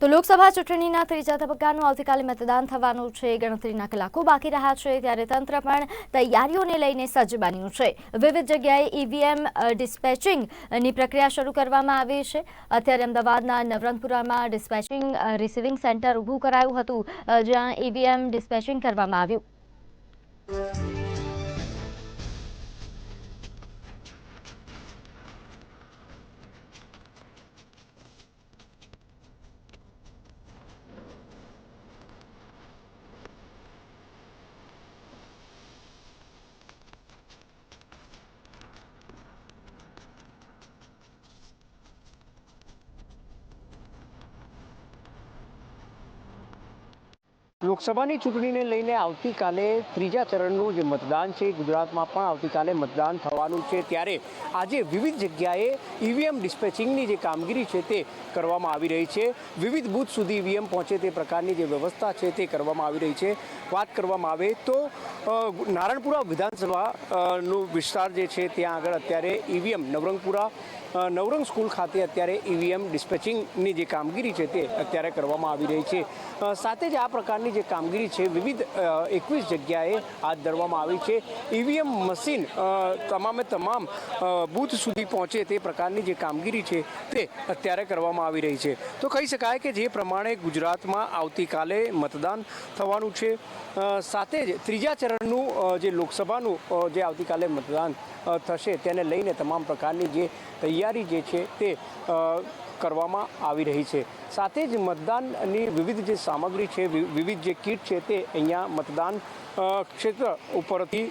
તો લોકસભા ચૂંટણીના ત્રીજા તબક્કાનું આવતીકાલે મતદાન થવાનું છે, ગણતરીના કલાકો બાકી રહ્યા છે, ત્યારે તંત્ર પણ તૈયારીઓને લઈને સજ્જ બન્યું છે. વિવિધ જગ્યાએ ઈવીએમ ડિસ્પેચિંગની પ્રક્રિયા શરૂ કરવામાં આવી છે. અત્યારે અમદાવાદના નવરંગપુરામાં ડિસ્પેચિંગ રિસીવિંગ સેન્ટર ઊભું કરાયું હતું જ્યાં ઈવીએમ, ડિસ્પેચિંગ કરવામાં આવ્યું. લોકસભાની ચૂંટણીને લઈને આવતીકાલે ત્રીજા ચરણનું જે મતદાન છે, ગુજરાતમાં પણ આવતીકાલે મતદાન થવાનું છે. ત્યારે આજે વિવિધ જગ્યાએ ઈવીએમ ડિસ્પેચિંગની જે કામગીરી છે તે કરવામાં આવી રહી છે. વિવિધ બૂથ સુધી ઈવીએમ પહોંચે તે પ્રકારની જે વ્યવસ્થા છે તે કરવામાં આવી રહી છે. વાત કરવામાં આવે તો નારણપુરા વિધાનસભા નો વિસ્તાર જે છે ત્યાં આગળ અત્યારે ઈવીએમ નવરંગપુરા નવરંગ સ્કૂલ ખાતે અત્યારે ઈવીએમ ડિસ્પેચિંગની જે કામગીરી છે તે અત્યારે કરવામાં આવી રહી છે. સાથે જ આ પ્રકારની જે કામગીરી છે, વિવિધ એકવીસ જગ્યાએ હાથ ધરવામાં આવી છે. ઈવીએમ મશીન તમામે તમામ બૂથ સુધી પહોંચે તે પ્રકારની જે કામગીરી છે તે અત્યારે કરવામાં આવી રહી છે. તો કહી શકાય કે જે પ્રમાણે ગુજરાતમાં આવતીકાલે મતદાન થવાનું છે. સાથે જ ત્રીજા ચરણનું જે લોકસભાનું જે આવતીકાલે મતદાન થશે તેને લઈને તમામ પ્રકારની જે તૈયારી જે છે તે કરવામાં આવી રહી છે. સાથે જ મતદાનની વિવિધ જે સામગ્રી છે વિવિધ જે કીટ છે તે અહીંયા મતદાન ક્ષેત્ર ઉપરથી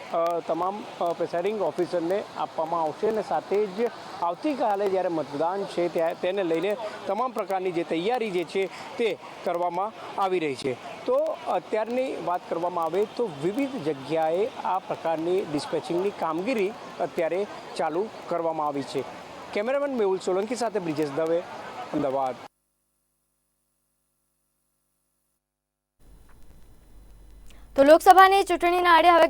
તમામ પ્રિસાઇડિંગ ઓફિસરને આપવામાં આવશે અને સાથે જ આવતીકાલે જ્યારે મતદાન છે ત્યાં તેને લઈને તમામ પ્રકારની જે તૈયારી જે છે તે કરવામાં આવી રહી છે. તો અત્યારની વાત કરવામાં આવે તો વિવિધ જગ્યાએ આ પ્રકારની ડિસ્પેચિંગની કામગીરી અત્યારે ચાલુ કરવામાં આવી છે. કેમેરામેન મેહુલ સોલંકી સાથે બ્રિજેશ દવે, અમદાવાદ. તો લોકસભાની ચૂંટણીના આડે હવે